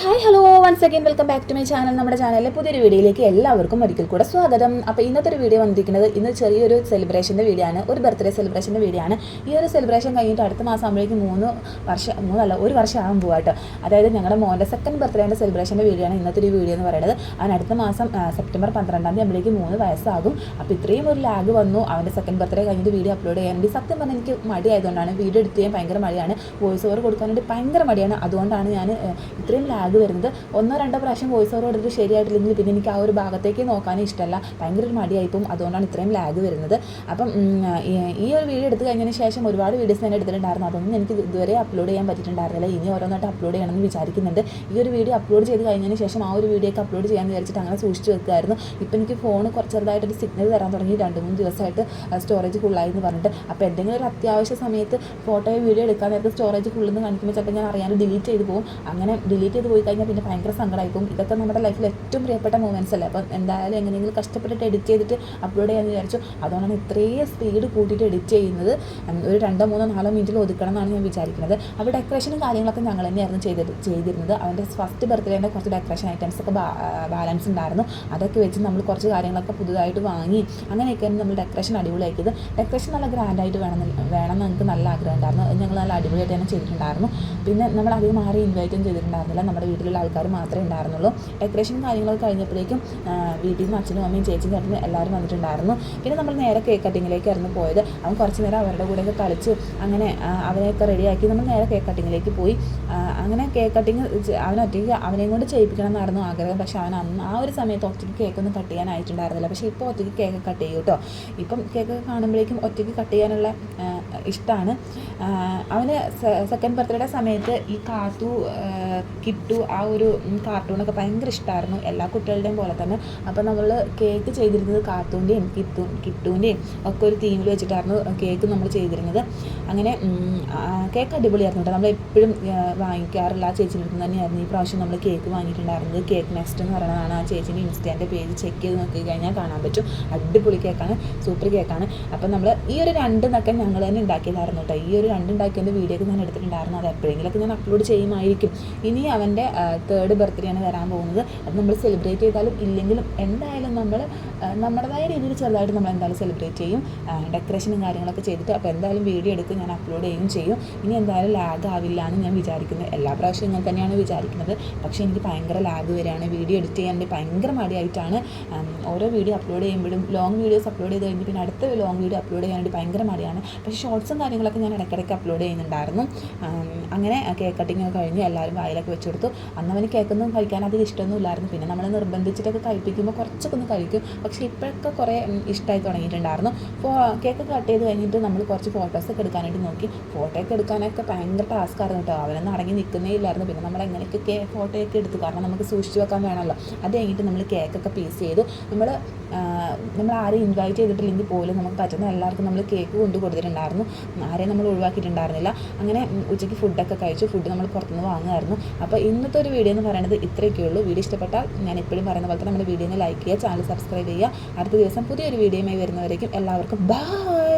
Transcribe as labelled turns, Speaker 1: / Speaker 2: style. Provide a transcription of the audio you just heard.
Speaker 1: Hi hello once again welcome back to my channel നമ്മുടെ ചാനലിലെ പുതിയൊരു വീഡിയോയിലേക്ക് എല്ലാവർക്കും ഒരിക്കൽ കൂടെ സ്വാഗതം. അപ്പോൾ ഇന്നത്തെ ഒരു വീഡിയോ വന്നിരിക്കുന്നത് ഇന്ന് ചെറിയൊരു സെലിബ്രേഷന്റെ വീഡിയോ ആണ്. ഒരു ബർത്ത്ഡേ സെലിബ്രേഷന്റെ വീഡിയോ ആണ്. ഈ ഒരു സെലിബ്രേഷൻ കഴിഞ്ഞിട്ട് അടുത്ത മാസം ആകുമ്പോഴേക്കും മൂന്ന് വർഷം മൂന്നല്ല ഒരു വർഷം ആകും പോവാട്ടോ അതായത് ഞങ്ങളുടെ മോന്റെ സെക്കൻഡ് ബർത്ത്ഡേന്റെ സെലിബ്രേഷന്റെ വീഡിയോ ആണ് ഇന്നത്തെ ഒരു വീഡിയോ എന്ന് പറയുന്നത്. അവൻ അടുത്ത മാസം സെപ്റ്റംബർ പന്ത്രണ്ടാം തീയതി ആകുമ്പോഴേക്കും മൂന്ന് വയസ്സാകും. അപ്പോൾ ഇത്രയും ഒരു ലാഗ് വന്നു. അവന്റെ സെക്കൻഡ് ബർത്ത്ഡേ കഴിഞ്ഞിട്ട് വീഡിയോ അപ്ലോഡ് ചെയ്യാൻ വേണ്ടി സത്യം പറഞ്ഞാൽ എനിക്ക് മടിയായതുകൊണ്ടാണ് വീഡിയോ എടുത്ത് ചെയ്യാൻ ഭയങ്കര മടിയാണ്. വോയിസ് ഓവർ കൊടുക്കാൻ വേണ്ടി ഭയങ്കര മടിയാണ്. അതുകൊണ്ടാണ് ഞാൻ ഇത്രയും വരുന്നത്. ഒന്നോ രണ്ടോ പ്രാവശ്യം വോയിസ് ഓവർ കൊടുത്തിട്ട് ശരിയായിട്ടില്ലെങ്കിൽ പിന്നെ എനിക്ക് ആ ഒരു ഭാഗത്തേക്ക് നോക്കാനും ഇഷ്ടമല്ല. ഭയങ്കര ഒരു മടിയായിപ്പോവും. അതുകൊണ്ടാണ് ഇത്രയും ലാഗ് വരുന്നത്. അപ്പം ഈ- ഒരു വീഡിയോ എടുത്ത് കഴിഞ്ഞതിന് ശേഷം ഒരുപാട് വീഡിയോസ് ഞാൻ എടുത്തിട്ടുണ്ടായിരുന്നു. അതൊന്നും എനിക്ക് ഇതുവരെ അപ്ലോഡ് ചെയ്യാൻ പറ്റിയിട്ടുണ്ടായിരുന്നില്ല. ഇനി ഓരോന്നായിട്ട് അപ്ലോഡ് ചെയ്യണമെന്ന് വിചാരിക്കുന്നുണ്ട്. ഈ ഒരു വീഡിയോ അപ്ലോഡ് ചെയ്ത് കഴിഞ്ഞതിന് ശേഷം ആ ഒരു വീഡിയോ ഒക്കെ അപ്ലോഡ് ചെയ്യാമെന്ന് വിചാരിച്ചിട്ട് അങ്ങനെ സൂക്ഷിച്ച് വെക്കുമായിരുന്നു ഇപ്പം എനിക്ക് ഫോൺ കുറച്ച് ചെറുതായിട്ടൊരു സിഗ്നൽ തരാൻ തുടങ്ങി. രണ്ട് മൂന്ന് ദിവസമായിട്ട് സ്റ്റോറേജ് ഫുള്ളായി എന്ന് പറഞ്ഞിട്ട്. അപ്പോൾ എന്തെങ്കിലും ഒരു അത്യാവശ്യ സമയത്ത് ഫോട്ടോയോ വീഡിയോ എടുക്കാൻ നേരത്തെ സ്റ്റോറേജ് ഫുള്ളെന്ന് കാണിക്കുമ്പോൾ ചിലപ്പോൾ ഞാൻ അറിയാതെ ഡിലീറ്റ് ചെയ്ത് പോകും. അങ്ങനെ ഡിലീറ്റ് ചെയ്ത് പോയി കഴിഞ്ഞാൽ പിന്നെ ഭയങ്കര സങ്കടമായി ഇതൊക്കെ നമ്മുടെ ലൈഫിൽ ഏറ്റവും പ്രിയപ്പെട്ട മൂമെന്റ്സ് അല്ലേ? അപ്പം എന്തായാലും എങ്ങനെയെങ്കിലും കഷ്ടപ്പെട്ടിട്ട് എഡിറ്റ് ചെയ്തിട്ട് അപ്ലോഡ് ചെയ്യാമെന്ന് വിചാരിച്ചു. അതുകൊണ്ടാണ് ഇത്രയും സ്പീഡ് കൂട്ടിയിട്ട് എഡിറ്റ് ചെയ്യുന്നത്. ഒരു രണ്ടോ മൂന്നോ നാലോ മിനിറ്റിൽ ഒതുക്കണം എന്നാണ് ഞാൻ വിചാരിക്കുന്നത്. അപ്പോൾ ഡെക്കറേഷനും കാര്യങ്ങളൊക്കെ ഞങ്ങൾ തന്നെയായിരുന്നു ചെയ്തത് ചെയ്തിരുന്നത്. അവന്റെ ഫസ്റ്റ് ബർത്ത്ഡേന്റെ കുറച്ച് ഡെക്കറേഷൻ ഐറ്റംസ് ഒക്കെ ബാലൻസ് ഉണ്ടായിരുന്നു. അതൊക്കെ വെച്ച് നമ്മൾ കുറച്ച് കാര്യങ്ങളൊക്കെ പുതുതായിട്ട് വാങ്ങി അങ്ങനെയൊക്കെയാണ് നമ്മൾ ഡെക്കറേഷൻ അടിപൊളിയാക്കിയത്. ഡെക്കറേഷൻ നല്ല ഗ്രാൻഡായിട്ട് വേണം വേണം എന്ന് നല്ല ആഗ്രഹം ഉണ്ടായിരുന്നു. ഞങ്ങൾ നല്ല അടിപൊളിയായിട്ട് തന്നെ ചെയ്തിട്ടുണ്ടായിരുന്നു. പിന്നെ നമ്മൾ അധികം ആരെയും ഇൻവൈറ്റും ചെയ്തിട്ടുണ്ടായിരുന്നില്ല. നമ്മുടെ വീട്ടിലുള്ള ആൾക്കാർ മാത്രമേ ഉണ്ടായിരുന്നുള്ളൂ. ഡെക്കറേഷൻ കാര്യങ്ങളൊക്കെ കഴിഞ്ഞപ്പോഴേക്കും വീട്ടിൽ നിന്ന് അച്ഛനും അമ്മയും ചേച്ചിയും ചേട്ടനും എല്ലാവരും വന്നിട്ടുണ്ടായിരുന്നു. പിന്നെ നമ്മൾ നേരെ കേക്ക് കട്ടിങ്ങിലേക്കായിരുന്നു പോയത്. അവൻ കുറച്ച് നേരം അവരുടെ കൂടെയൊക്കെ കളിച്ച്. അങ്ങനെ അവനെയൊക്കെ റെഡിയാക്കി നമ്മൾ നേരെ കേക്ക് കട്ടിങ്ങിലേക്ക് പോയി. അങ്ങനെ കേക്ക് കട്ടിങ് അവനൊറ്റയ്ക്ക് അവനെയും കൊണ്ട് ചെയ്യിപ്പിക്കണം എന്നായിരുന്നു ആഗ്രഹം. പക്ഷെ അവൻ അന്ന് ആ ഒരു സമയത്ത് ഒറ്റയ്ക്ക് കേക്കൊന്നും കട്ട് ചെയ്യാനായിട്ടുണ്ടായിരുന്നില്ല. പക്ഷേ ഇപ്പോൾ ഒറ്റയ്ക്ക് കേക്ക് കട്ട് ചെയ്യും കേട്ടോ. ഇപ്പം കേക്ക് കാണുമ്പോഴേക്കും ഒറ്റയ്ക്ക് കട്ട് ചെയ്യാനുള്ള ഇഷ്ടമാണ് അവന് സെക്കൻഡ് ബർത്ത്ഡേയുടെ സമയത്ത് ഈ കാത്തു ആ, കിട്ടു ആ ഒരു കാർട്ടൂണൊക്കെ ഭയങ്കര ഇഷ്ടമായിരുന്നു എല്ലാ കുട്ടികളുടെയും പോലെ തന്നെ. അപ്പോൾ നമ്മൾ കേക്ക് ചെയ്തിരുന്നത് കാർട്ടൂന്റെയും കിത്തു കിട്ടുവിന്റെയും ഒക്കെ ഒരു തീമിൽ വെച്ചിട്ടായിരുന്നു കേക്ക് നമ്മൾ ചെയ്തിരുന്നത്. അങ്ങനെ കേക്ക് അടിപൊളിയായിരുന്നു കേട്ടോ. നമ്മൾ എപ്പോഴും വാങ്ങിക്കാറില്ല. ആ ചേച്ചിന്റെ അടുത്ത് തന്നെയായിരുന്നു. ഈ പ്രാവശ്യം നമ്മൾ കേക്ക് വാങ്ങിയിട്ടുണ്ടായിരുന്നത്. കേക്ക് നെക്സ്റ്റ് എന്ന് പറയുന്നതാണ് ആ ചേച്ചീന്റെ ഇൻസ്റ്റാന്റെ പേജ് ചെക്ക് ചെയ്ത് നോക്കി കഴിഞ്ഞാൽ കാണാൻ പറ്റും. അടിപൊളി കേക്കാണ് സൂപ്പർ കേക്കാണ് അപ്പം നമ്മൾ ഈ ഒരു രണ്ട് നക്കം ഞങ്ങൾ തന്നെ ഉണ്ടാക്കിയതായിരുന്നു കേട്ടോ. ഈ ഒരു രണ്ടുണ്ടാക്കിയതിന്റെ വീഡിയോ ഒക്കെ ഞാൻ എടുത്തിട്ടുണ്ടായിരുന്നു. അത് എപ്പോഴെങ്കിലൊക്കെ ഞാൻ അപ്ലോഡ് ചെയ്യുമായിരിക്കും. ഇനി അവന്റെ തേർഡ് ബർത്ത്ഡേ ആണ് വരാൻ പോകുന്നത്. അത് നമ്മൾ സെലിബ്രേറ്റ് ചെയ്താലും ഇല്ലെങ്കിലും എന്തായാലും നമ്മൾ നമ്മുടേതായ രീതിയിൽ ചെറുതായിട്ട് നമ്മൾ എന്തായാലും സെലിബ്രേറ്റ് ചെയ്യും. ഡെക്കറേഷനും കാര്യങ്ങളൊക്കെ ചെയ്തിട്ട് അപ്പോൾ എന്തായാലും വീഡിയോ എടുത്ത് ഞാൻ അപ്ലോഡ് ചെയ്യുകയും ചെയ്യും. ഇനി എന്തായാലും ലാഗ് ആവില്ല എന്ന് ഞാൻ വിചാരിക്കുന്നത് എല്ലാ പ്രാവശ്യവും ഇങ്ങനെ തന്നെയാണ് വിചാരിക്കുന്നത്. പക്ഷേ എനിക്ക് ഭയങ്കര ലാഗ് വരികയാണ്. വീഡിയോ എഡിറ്റ് ചെയ്യാൻ ഭയങ്കര മടിയായിട്ടാണ്. ഓരോ വീഡിയോ അപ്ലോഡ് ചെയ്യുമ്പോഴും ലോങ് വീഡിയോസ് അപ്ലോഡ് ചെയ്ത് കഴിഞ്ഞ് പിന്നെ അടുത്ത ലോങ് വീഡിയോ അപ്ലോഡ് ചെയ്യാനായിട്ട് ഭയങ്കര മടിയാണ്. പക്ഷേ ഷോർട്സും കാര്യങ്ങളൊക്കെ ഞാൻ ഇടയ്ക്കിടയ്ക്ക് അപ്ലോഡ് ചെയ്യുന്നുണ്ടായിരുന്നു. അങ്ങനെ കേക്ക് കട്ടിങ്ങൊക്കെ കഴിഞ്ഞ് എല്ലാവരും വായിലൊക്കെ വെച്ച് കൊടുത്തു. അന്ന് അവന് കേൾക്കുന്നതും കഴിക്കാൻ അധികം ഇഷ്ടമൊന്നും ഇല്ലായിരുന്നു പിന്നെ നമ്മൾ നിർബന്ധിച്ചിട്ടൊക്കെ കഴിപ്പിക്കുമ്പോൾ കുറച്ചൊക്കെ ഒന്ന് കഴിക്കും. പക്ഷേ ഇപ്പോഴൊക്കെ കുറേ ഇഷ്ടമായി തുടങ്ങിയിട്ടുണ്ടായിരുന്നു. അപ്പോൾ കേക്ക് കട്ട് ചെയ്ത് കഴിഞ്ഞിട്ട് നമ്മൾ കുറച്ച് ഫോട്ടോസൊക്കെ എടുക്കാനായിട്ട് നോക്കി. ഫോട്ടോ ഒക്കെ എടുക്കാനൊക്കെ ഭയങ്കര ടാസ്ക് ആയിരുന്നു കേട്ടോ. അവനൊന്നും അടങ്ങി നിൽക്കുന്നേ ഇല്ലായിരുന്നു. പിന്നെ നമ്മൾ എങ്ങനെയൊക്കെ ഫോട്ടോയൊക്കെ എടുത്തു. കാരണം നമുക്ക് സൂക്ഷിച്ച് വെക്കാൻ വേണമല്ലോ. അത് കഴിഞ്ഞിട്ട് നമ്മൾ കേക്കൊക്കെ പീസ് ചെയ്തു. നമ്മൾ നമ്മൾ ആരെയും ഇൻവൈറ്റ് ചെയ്തിട്ടില്ലെങ്കിൽ പോലും നമുക്ക് പറ്റുന്ന എല്ലാവർക്കും നമ്മൾ കേക്ക് കൊണ്ട് കൊടുത്തിട്ടുണ്ടായിരുന്നു. ആരെയും നമ്മൾ ഒഴിവാക്കിയിട്ടുണ്ടായിരുന്നില്ല. അങ്ങനെ ഉച്ചയ്ക്ക് ഫുഡൊക്കെ കഴിച്ചു. ഫുഡ് നമ്മൾ പുറത്തുനിന്ന് വാങ്ങുമായിരുന്നു. അപ്പോൾ ഇന്നത്തെ ഒരു വീഡിയോ എന്ന് പറയുന്നത് ഇത്രയൊക്കെ ഉള്ളൂ. വീഡിയോ ഇഷ്ടപ്പെട്ടാൽ ഞാൻ എപ്പോഴും പറയുന്ന പോലെ തന്നെ നമ്മുടെ വീഡിയോനെ ലൈക്ക് ചെയ്യുക ചാനൽ സബ്സ്ക്രൈബ് ചെയ്യുക. അടുത്ത ദിവസം പുതിയൊരു വീഡിയോയുമായി വരുന്നവരേക്കും എല്ലാവർക്കും ബൈ